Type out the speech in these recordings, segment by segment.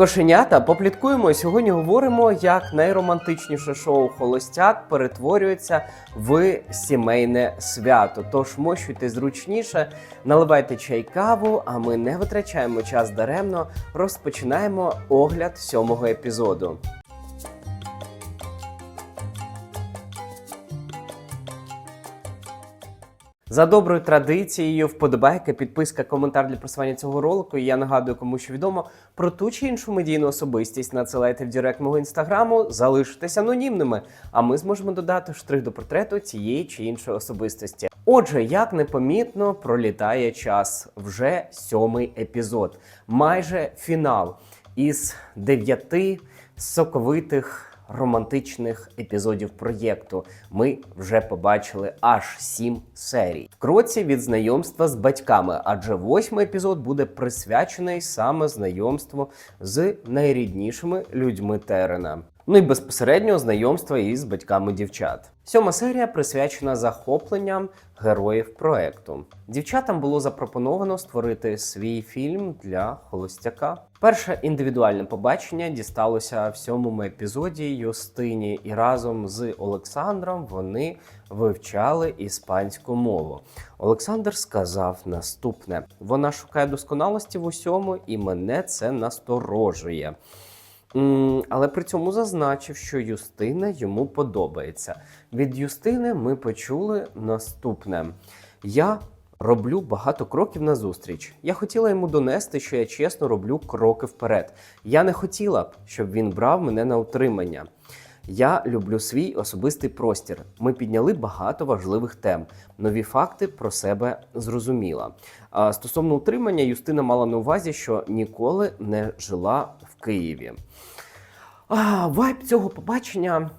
Кошенята, попліткуємо. Сьогодні говоримо, як найромантичніше шоу Холостяк перетворюється в сімейне свято. Тож мощуйте зручніше, наливайте чай каву, а ми не витрачаємо час даремно. Розпочинаємо огляд сьомого епізоду. За доброю традицією, вподобайка, підписка, коментар для просування цього ролику. І я нагадую, кому що відомо про ту чи іншу медійну особистість. Надсилайте в директ мого інстаграму, залишитесь анонімними. А ми зможемо додати штрих до портрету цієї чи іншої особистості. Отже, як непомітно пролітає час, вже сьомий епізод, майже фінал із дев'яти соковитих романтичних епізодів проєкту. Ми вже побачили аж сім серій. Кроці від знайомства з батьками, адже восьмий епізод буде присвячений саме знайомству з найріднішими людьми Терена. Ну і безпосередньо знайомства із батьками дівчат. Сьома серія присвячена захопленням героїв проекту. Дівчатам було запропоновано створити свій фільм для холостяка. Перше індивідуальне побачення дісталося в сьомому епізоді Юстині, і разом з Олександром вони вивчали іспанську мову. Олександр сказав наступне: вона шукає досконалості в усьому, і мене це насторожує. Але при цьому зазначив, що Юстина йому подобається. Від Юстини ми почули наступне: я роблю багато кроків назустріч. Я хотіла йому донести, що я чесно роблю кроки вперед. Я не хотіла б, щоб він брав мене на утримання. Я люблю свій особистий простір. Ми підняли багато важливих тем. Нові факти про себе зрозуміла. А стосовно утримання, Юстина мала на увазі, що ніколи не жила Києві. А, вайб цього побачення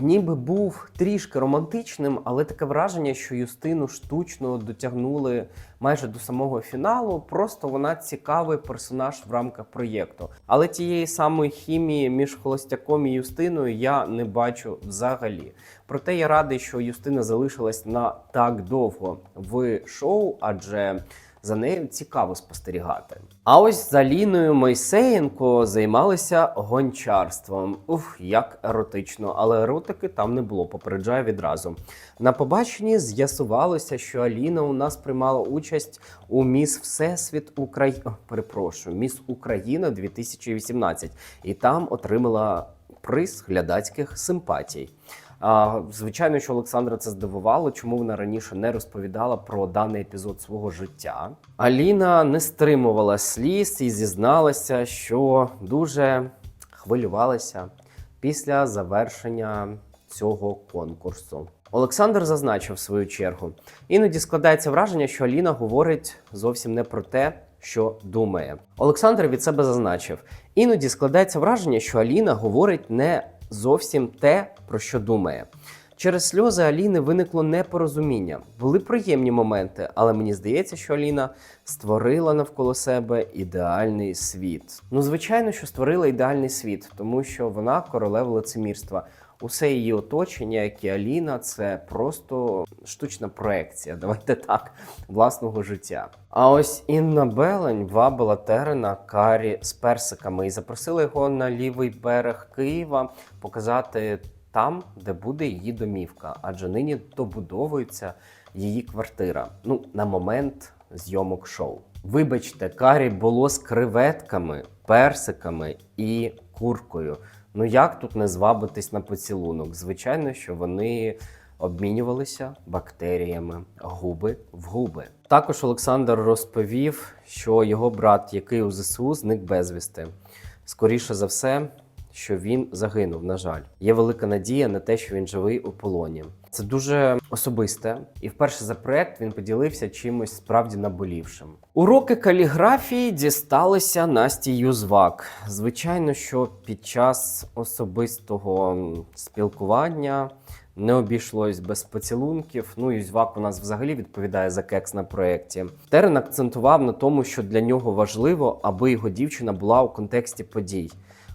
ніби був трішки романтичним, але таке враження, що Юстину штучно дотягнули майже до самого фіналу. Просто вона цікавий персонаж в рамках проєкту. Але тієї самої хімії між холостяком і Юстиною я не бачу взагалі. Проте я радий, що Юстина залишилась на так довго в шоу, адже за нею цікаво спостерігати. А ось за Ліною Мойсеєнко займалися гончарством. Ух, як еротично, але еротики там не було, попереджаю відразу. На побаченні з'ясувалося, що Аліна у нас приймала участь у Міс Всесвіт Україна. Перепрошую, Міс Україна 2018, і там отримала приз глядацьких симпатій. Звичайно, що Олександра це здивувало, чому вона раніше не розповідала про даний епізод свого життя. Аліна не стримувала сліз і зізналася, що дуже хвилювалася після завершення цього конкурсу. Олександр зазначив свою чергу. Іноді складається враження, що Аліна говорить зовсім не про те, що думає. Олександр від себе зазначив: іноді складається враження, що Аліна говорить не зовсім те, про що думає. Через сльози Аліни виникло непорозуміння. Були приємні моменти, але мені здається, що Аліна створила навколо себе ідеальний світ. Ну, звичайно, що створила ідеальний світ, тому що вона королева лицемірства. Усе її оточення, як і Аліна, це просто штучна проекція. Давайте так, власного життя. А ось Інна Белень вабила Терена карі з персиками і запросила його на лівий берег Києва показати там, де буде її домівка, адже нині добудовується її квартира. Ну, на момент зйомок шоу. Вибачте, карі було з креветками, персиками і куркою. Ну як тут не звабитись на поцілунок? Звичайно, що вони обмінювалися бактеріями губи в губи. Також Олександр розповів, що його брат, який у ЗСУ, зник безвісти. Скоріше за все, що він загинув. На жаль, є велика надія на те, що він живий у полоні. Це дуже особисте, і вперше за проект він поділився чимось справді наболівшим. Уроки каліграфії дісталися Насті Юзвак. Звичайно, що під час особистого спілкування не обійшлось без поцілунків. Ну, Юзвак у нас взагалі відповідає за кекс на проєкті. Терен акцентував на тому, що для нього важливо, аби його дівчина була у контексті подій.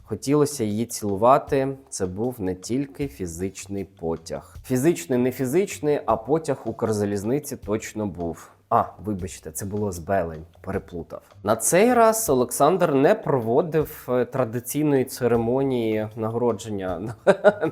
Хотілося її цілувати. Це був не тільки фізичний потяг. Фізичний, не фізичний, а потяг Укрзалізниці точно був. А, вибачте, це було з Белень, переплутав. На цей раз Олександр не проводив е, традиційної церемонії нагородження,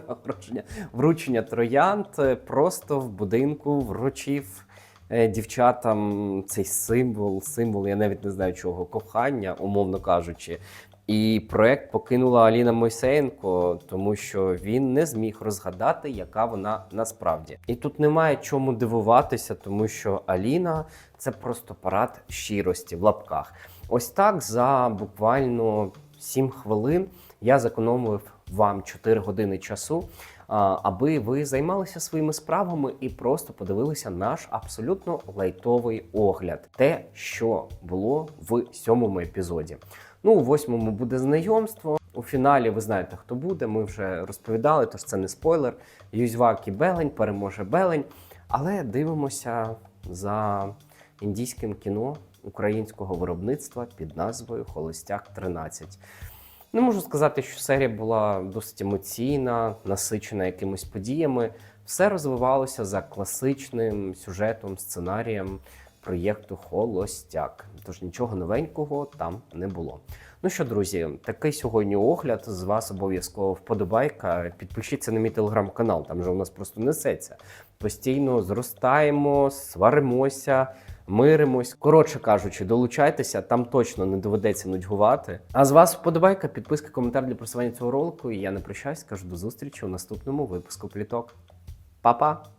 нагородження вручення троянд. е, Просто в будинку вручив е, дівчатам цей символ, символ, я навіть не знаю чого, кохання, умовно кажучи. І проект покинула Аліна Мойсеєнко, тому що він не зміг розгадати, яка вона насправді. І тут немає чому дивуватися, тому що Аліна це просто парад щирості в лапках. Ось так за буквально 7 хвилин я зекономив вам 4 години часу, аби ви займалися своїми справами і просто подивилися наш абсолютно лайтовий огляд, те, що було в сьомому епізоді. Ну, у восьмому буде знайомство. У фіналі ви знаєте, хто буде. Ми вже розповідали, тож це не спойлер. Юзьвак і Белень переможе Белень. Але дивимося за індійським кіно українського виробництва під назвою Холостяк 13. Не можу сказати, що серія була досить емоційна, насичена якимись подіями. Все розвивалося за класичним сюжетом, сценарієм проєкту Холостяк. Тож нічого новенького там не було. Ну що, друзі, такий сьогодні огляд. З вас обов'язково вподобайка. Підпишіться на мій телеграм-канал, там же у нас просто несеться. Постійно зростаємо, сваримося, миримось. Коротше кажучи, долучайтеся, там точно не доведеться нудьгувати. А з вас вподобайка, підписка, коментар для просування цього ролику. І я не прощаюсь, кажу до зустрічі у наступному випуску пліток. Па-па!